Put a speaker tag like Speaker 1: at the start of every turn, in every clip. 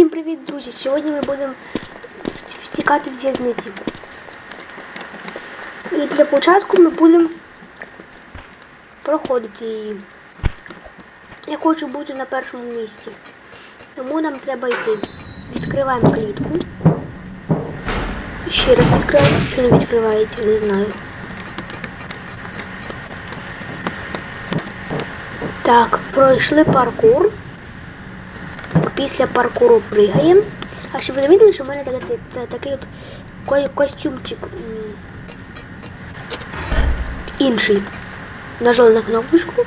Speaker 1: Всім привіт, друзі! Сьогодні ми будемо вт- втікати з в'язниці. І для початку ми будемо проходити її. Я хочу бути на першому місці. Тому нам треба йти. Відкриваємо клітку. Ще раз відкриваємо. Чи не відкривається, не знаю. Так, пройшли паркур. Після паркуру пригаємо. А ще ви замітили, що в мене такий, такий от костюмчик інший. Нажали на кнопочку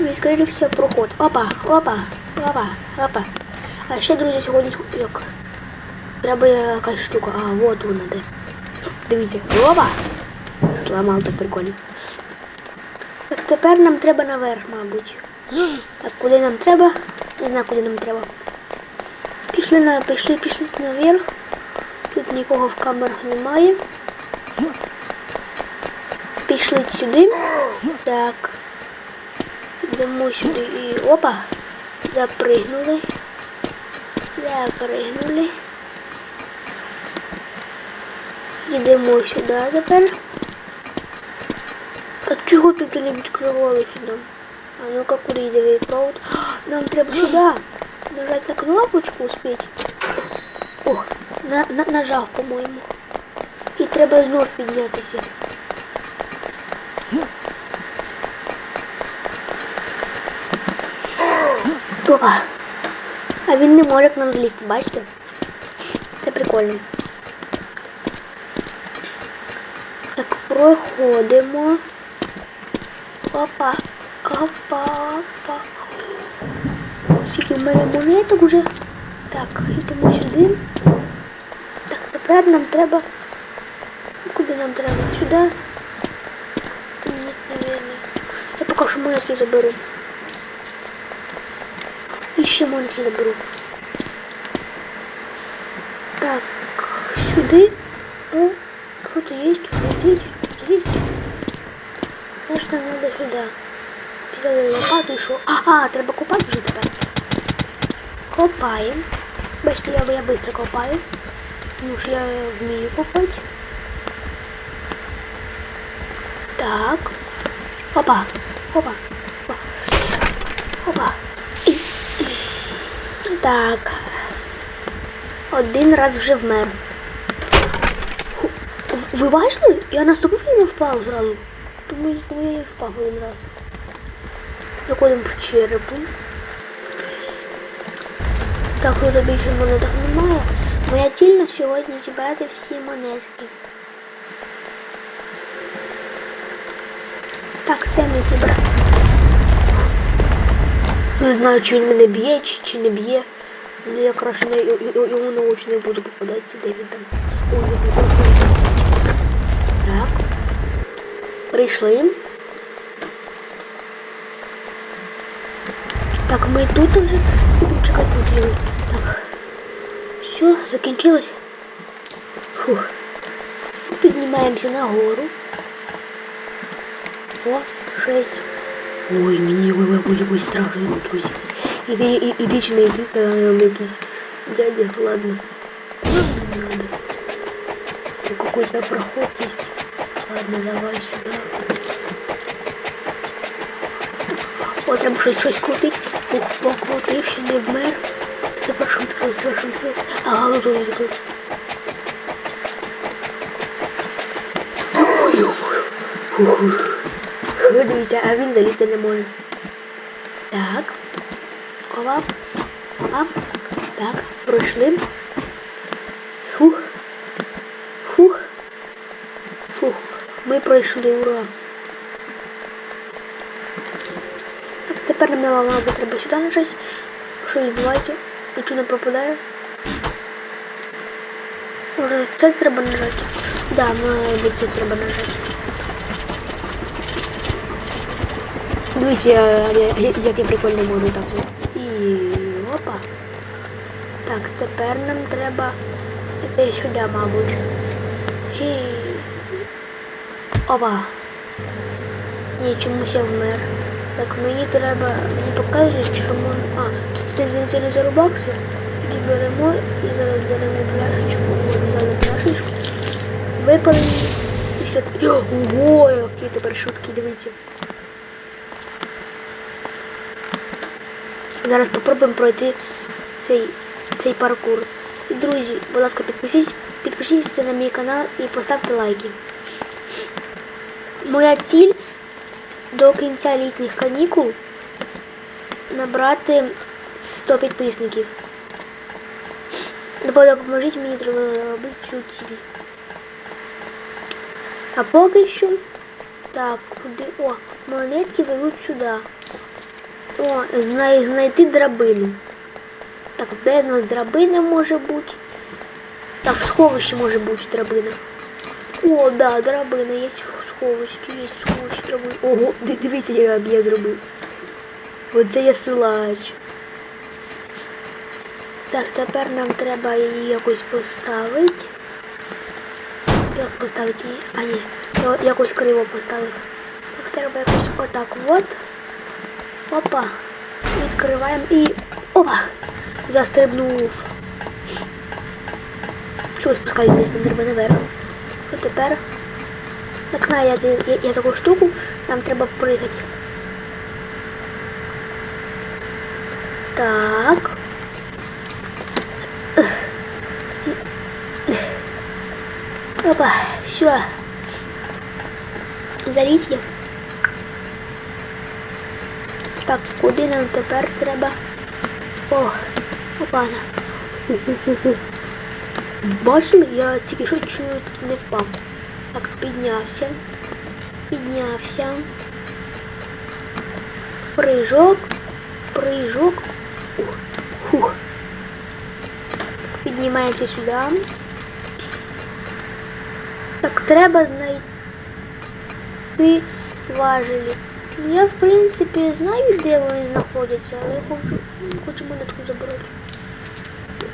Speaker 1: і відкрився проход. Опа, опа, опа, опа. А ще, друзі, сьогодні як треба якась штука. А, вот вона де. Дивіться. Опа! Зламав так прикольно. Так тепер нам треба наверх, мабуть. Так, куди нам треба? Не знаю, куди нам треба. Пішли на пішли, пішли наверх. Тут нікого в камерах немає. Пішли сюди. Так. Йдемо сюди і опа. Запригнули. Запригнули. Йдемо сюди тепер. А чого тут не відкривалося нам? А ну-ка, куди йде вейпровод? Нам треба сюди. Нажать на кнопочку успеть. Ох, на, на, нажав, по-моєму. І треба знов піднятися. Опа. А він не може к нам злізти, бачите? Це прикольно. Так, проходимо. Опа, опа, опа. Скільки в монеток уже. Так, йдемо сюди. Так, тепер нам треба. Куди нам треба? Сюди? Ні, наверное. Я поки що монетки заберу. І ще монетки заберу. Так, сюди. О, что-то есть, что-то есть, что-то нам надо сюда. Взяли лопату що? А, а, треба копати вже тепер. Копаємо. Бачите, я, я быстро копаю. Тому що я вмію копати. Так. Опа. Опа. Опа. І- і- Так. Один раз вже вмер. Ху, Ви бачили? Я наступив і не впав зразу. Тому я і впав один раз. Заходимо в черепу. Так, тут більше монеток немає. Моя ціль на сьогодні зібрати всі монетки. Так, все ми зібрали. Не знаю, чи він мене б'є, чи, чи не б'є. Ну я краще на й- й- йому на очі не буду попадатися, де він там. Ой, не знаю. Так. Прийшли. Так, ми тут вже будемо чекати його. Все, закінчилось. Фух. Піднімаємося нагору. О, шесть. Ой, мені якось страшно, друзі. Іди, і- іди чи не йди, там якийсь дядя, ладно. Тут какой-то проход есть. Ладно, давай сюда. О, треба щось, щось крутить. Ух, покрутив, ще не вмер. Що відкрилось, тепер що відкрилось. Ага, ну. Ой, ой. Фу, Дивіться, а він залізти не може. Так. Опа. Опа. Так, пройшли. Фух. Фух. Фух. Ми пройшли, ура. Так, тепер нам мабуть, треба сюди нажати. Що відбувається? Нічого не пропадає. Може це треба нажати? Да, мабуть, це треба нажати. Дивіться, як я прикольно можу так. І опа. Так, тепер нам треба йти сюди, мабуть. І... Опа. Ні, чомусь я вмер. Так, мені треба. Мені показує, що можна. А, це це не за рубакси. Тоді беремо і зараз беремо пляшечку. Взяли пляшечку. Випали. І що таке? Ого, які тепер шутки, дивіться. Зараз попробуємо пройти цей, цей паркур. І, друзі, будь ласка, підпишіть, підпишіться на мій канал і поставте лайки. Моя ціль до кінця літніх канікул набрати 100 підписників. Допоможіть мені зробити цю ціль. А поки що. Так, куди? О, монетки ведуть сюди. О, знай, знайти драбину. Так, де в нас драбина може бути? Так, в сховищі може бути драбина. О, да, драбина, є в сховищі, є драбина. Ого, ди- дивіться, як я зробив. Оце я силач. Так, тепер нам треба її якось поставити. Як поставити її? А ні, якось криво поставив. Так, треба якось отак от. Опа. Відкриваємо і... Опа! Застрибнув. Що спускаю вниз на драбини наверх. Що тепер? Так знаю я, я, я таку штуку, нам треба пригати. Так. Опа, все. Заліз я. Так, куди нам тепер треба? О, опана. Бачили, я тільки що чую, не впав. Так, піднявся. Піднявся. Прыжок. Прыжок. Ух. Фух. Так, піднімається сюди. Так, треба знайти важелі. Ну, Я, в принципі, знаю, де вони знаходяться, але я хочу, хочу монетку забрати.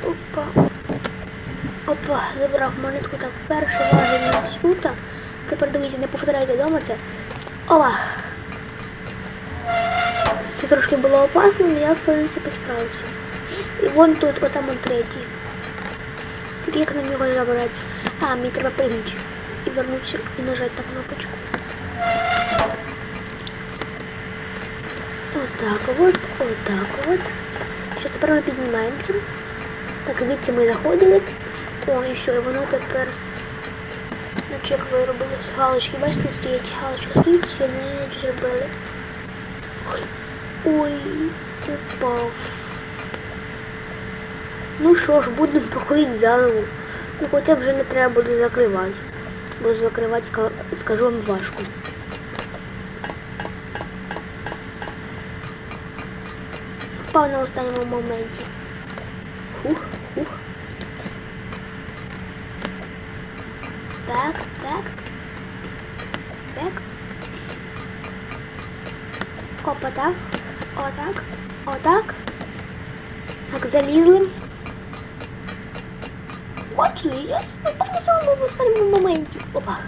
Speaker 1: Опа. Опа, забрав монетку. Так, перший важель на сюди. Тепер дивіться, не повторяйте вдома це. Опа. Це трошки було опасно, але я, в принципі, справився. І вон тут, отам он третій. Тільки як на нього не забрати? А, мені треба пригнути. І вернутися і нажати на кнопочку. Отак от, отак от. Все, тепер ми піднімаємося. Так, звідси ми заходили. О, і що, воно тепер. Ну, чек виробилось. Галочки, бачите, стоять. Галочка стоїть, ще не зробили. Ой, ой, упав. Ну що ж, будемо проходити заново. Ну хоча б вже не треба буде закривати. Бо закривати, ка- скажу вам, важко. Впав на останньому моменті. Хух, хух. Так, так. Так. Опа, так. Отак. Отак. Так, залізли. Бачили, я впав на самому останньому моменті. Опа.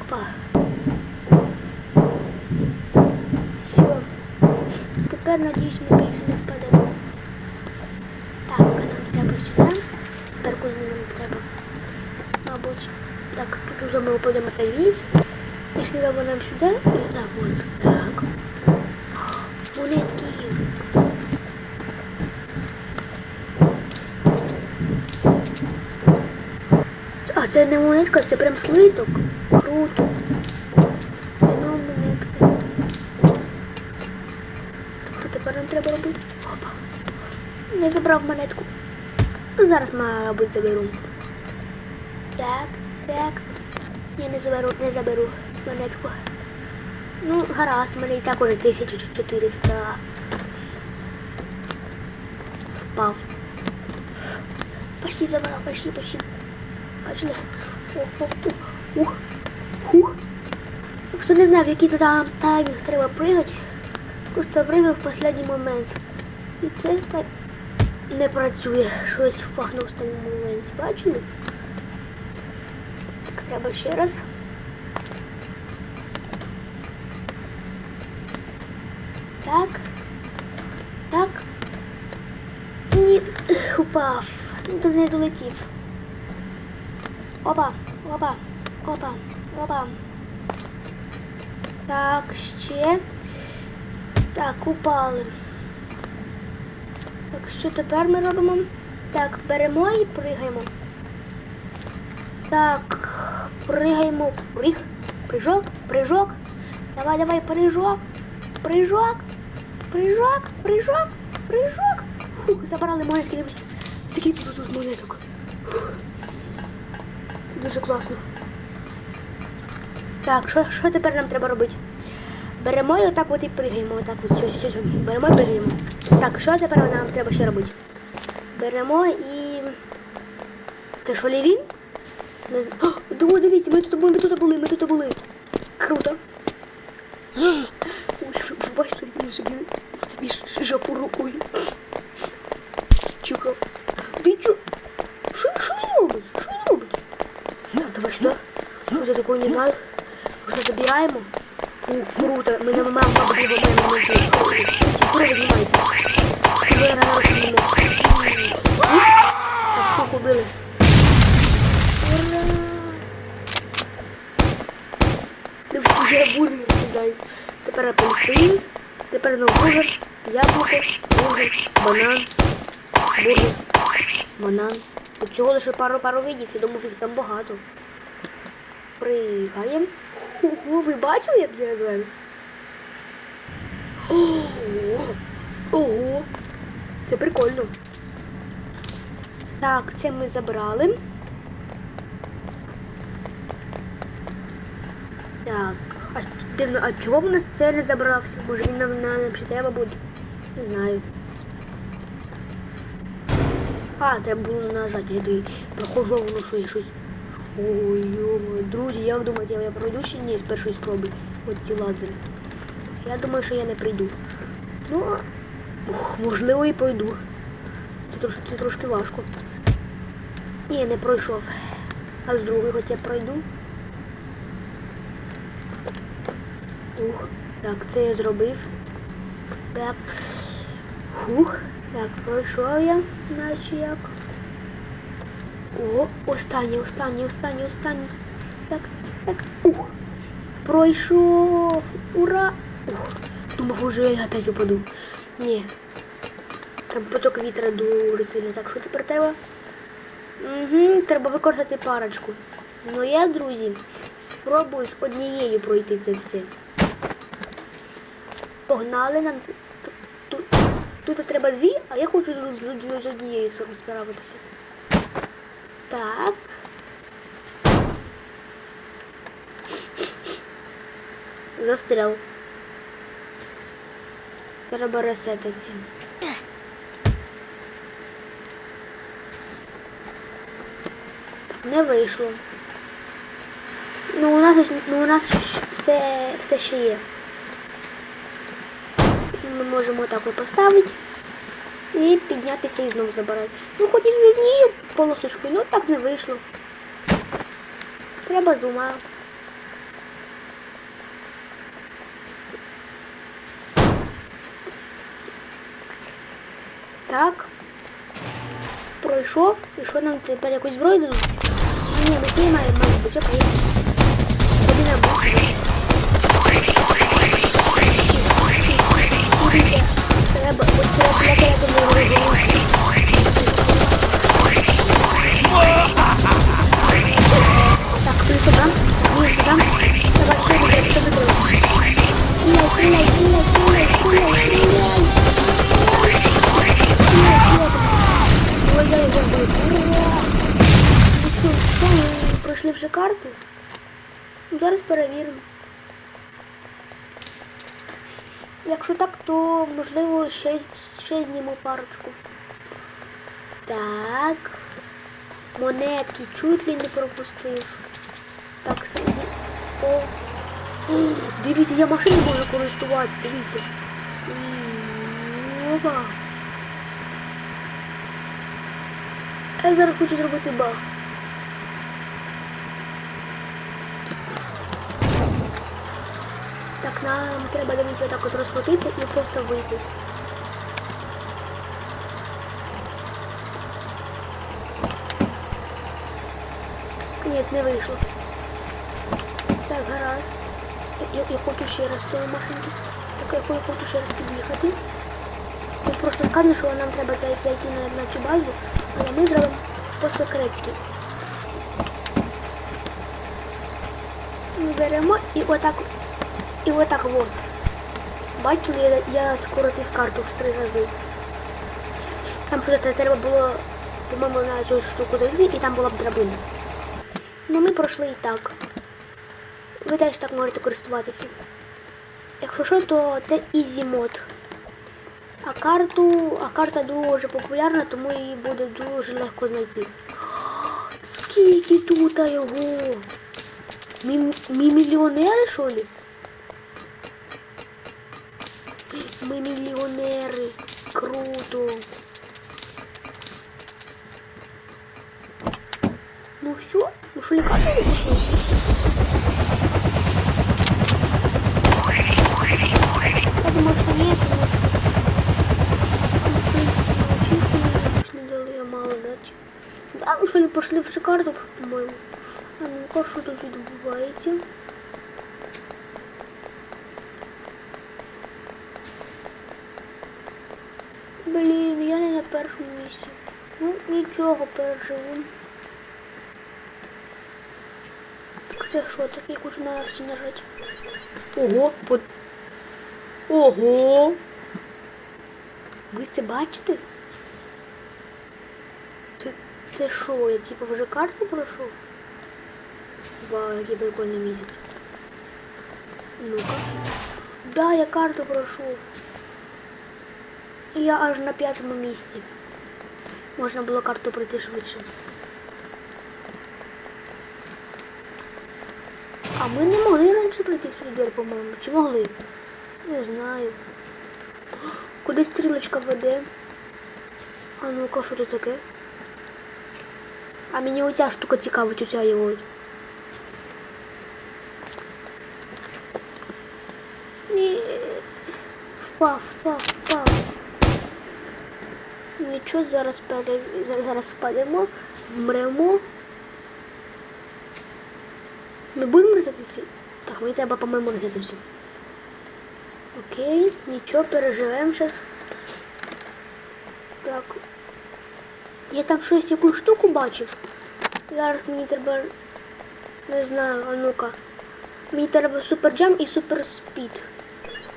Speaker 1: Опа. Все. Тепер, надіюсь, ми на вниз. Якщо треба нам сюди, і так от. Так. Монетки. А це не монетка, це прям слиток. Круто. Ну, монетка. Що тепер нам треба робити? Опа. Не забрав монетку. Зараз, мабуть, заберу. Так, так. Я не заберу, не заберу монетку. Ну, гаразд, у мене і так уже 1400. Впав. Почти забрав, почти, почти. Бачили? Ох, ух, хух. Якщо не знав, в який там таймінг треба пригати, просто пригав в останній момент. І це не працює. Щось впав на останньому моменті. Бачили? Треба ще раз. Так. Так. Ні. упав. Не долетів. Опа, опа, опа, опа. Так, ще. Так, упали. Так, що тепер ми робимо? Так, беремо і пригаємо. Так, пригаємо. Приг, прыжок, прыжок. Давай, давай, прыжок. Прыжок. Прыжок, прыжок, прыжок. Фух, забрали монетки, дивись. Скільки тут монеток. Фух. Це дуже класно. Так, що, що тепер нам треба робити? Беремо і отак от і пригаємо. Отак от, що, що, що. Беремо і пригаємо. Так, що тепер нам треба ще робити? Беремо і. Це що ліві? Не знаю. О, дивіться, ми тут були, ми тут були, ми тут були. Круто. Ви бачите, він собі, собі жопу рукою. Чукав. Ти чо? Що, що він робить? Що він робить? Так, давай сюди. Що я такого не знаю. Що забираємо? Ух, круто. Ми не маємо мабуть його мене не можемо. Скоро бургер, яблуко, бургер, банан, бургер, банан. Тут всього лише пару пару видів, я думаю, їх там багато. Пригаємо. Ого, ви бачили, як я розвиваюсь? Ого! Ого! Це прикольно. Так, це ми забрали. Так, дивно, а чого в нас це забрався? Може він нам на ще треба буде? Не знаю. А, треба було нажати, я такий прохожу, воно що я щось. Ой, йома, друзі, як думаєте, я пройду чи ні з першої спроби? От ці лазери. Я думаю, що я не прийду. Ну, ух, можливо і пройду. Це трошки, це трошки важко. Ні, не пройшов. А з другої хоча пройду. Ух, так, це я зробив. Так. Хух. Так, пройшов я, наче як. О, останній, останній, останній, останній. Так, так. Ух. Пройшов. Ура! Ух. Думав, уже я опять упаду. Ні. Там поток вітра дуже сильний. Так, що тепер треба? Угу, треба використати парочку. Ну я, друзі, спробую з однією пройти це все. Погнали нам. Тут, тут, треба дві, а я хочу з, однією спро- справитися. Так. Застрял. Треба ресетиться. Не вийшло. Ну у нас ну, у нас все, все ще є. Ми можемо так от поставити і піднятися і знову забирати. Ну і з однією полосочкою, ну так не вийшло. Треба з. Так. Пройшов. І що нам тепер якусь зброю дадуть? Ні, ми маємо, маємо бути, окей. Ще зніму парочку. Так. Монетки чуть ли не пропустив. Так, собі. О. Дивіться, я машиною можу користуватися, дивіться. М, Опа. Я зараз хочу зробити баг. Так, нам треба дивіться так от розкрутитися і просто вийти. Ні, не вийшло. Так, гаразд. Я, я, я хочу ще раз тої машинки. Так я хочу- ще раз під'їхати. Тут просто сказано, що нам треба зай- зайти на, цю базу, але ми зробимо по-секретськи. Беремо і отак, і отак от. Бачили, я, я скоротив карту в три рази. Там просто треба було, по-моєму, на цю штуку зайти, і там була б драбина. Ну ми пройшли і так. Ви теж так можете користуватися. Якщо що, то це Easy мод. А карту, а карта дуже популярна, тому її буде дуже легко знайти. Скільки тут його? Ми, ми мільйонери, що ли? Ми мільйонери. Круто. Ну Я думаю, я мало дать. Да, вы что ли пошли в шикарду, по-моему? А ну-ка, что тут відбувається? Блін, я не на першому місці. Ну, нічого, переживу. Так це що, так я хочу на всі нажати. Ого, под... Ого! Ви це бачите? Це, це що, я типу вже карту пройшов? Вау, який прикольний місяць. Ну-ка. Да, я карту пройшов. Я аж на п'ятому місці. Можна було карту пройти швидше. А ми не могли раніше пройти цю двір, по-моєму. Чи могли? Не знаю. Куди стрілочка веде? А ну-ка, що це таке? А мені оця штука цікавить, оця його. Ні. Впав, впав, впав. Нічого, зараз пере... за- зараз впадемо, вмремо. Ми будемо різатися? Так, мені треба, по-моєму, різатися. Окей, нічого, переживемо зараз. Так. Я там щось якусь штуку бачив. Зараз мені треба. Не знаю, а ну-ка. Мені треба супер джам і супер спід.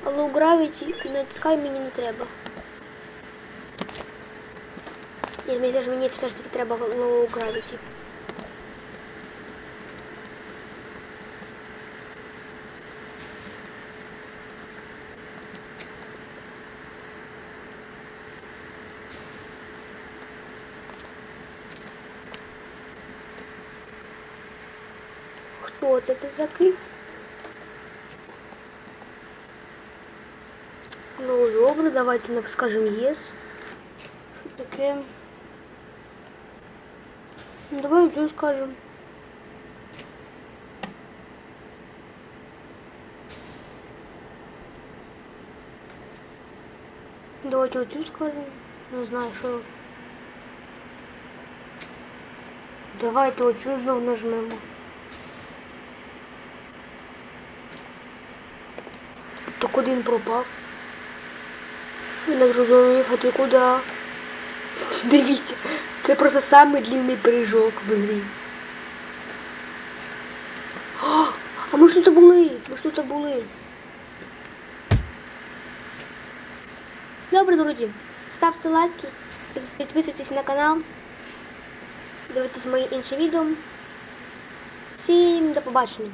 Speaker 1: А low gravity і натискай мені не треба. Ні, мені ж мені все ж таки треба low gravity. Це ти такий? Ну, добре, давайте нам скажемо єс. Що? Ну, давай оцю скажемо. Давайте оцю скажемо. Не знаю, що. Давайте оцю знову нажмемо. Так один пропав. Я не зрозумів, а ти куди? Дивіться, це просто самий длинний прыжок в грі. А, а ми ж тут були, ми ж тут були. Добре, друзі, ставте лайки, підписуйтесь на канал, дивитесь мої інші відео. Всім до побачення.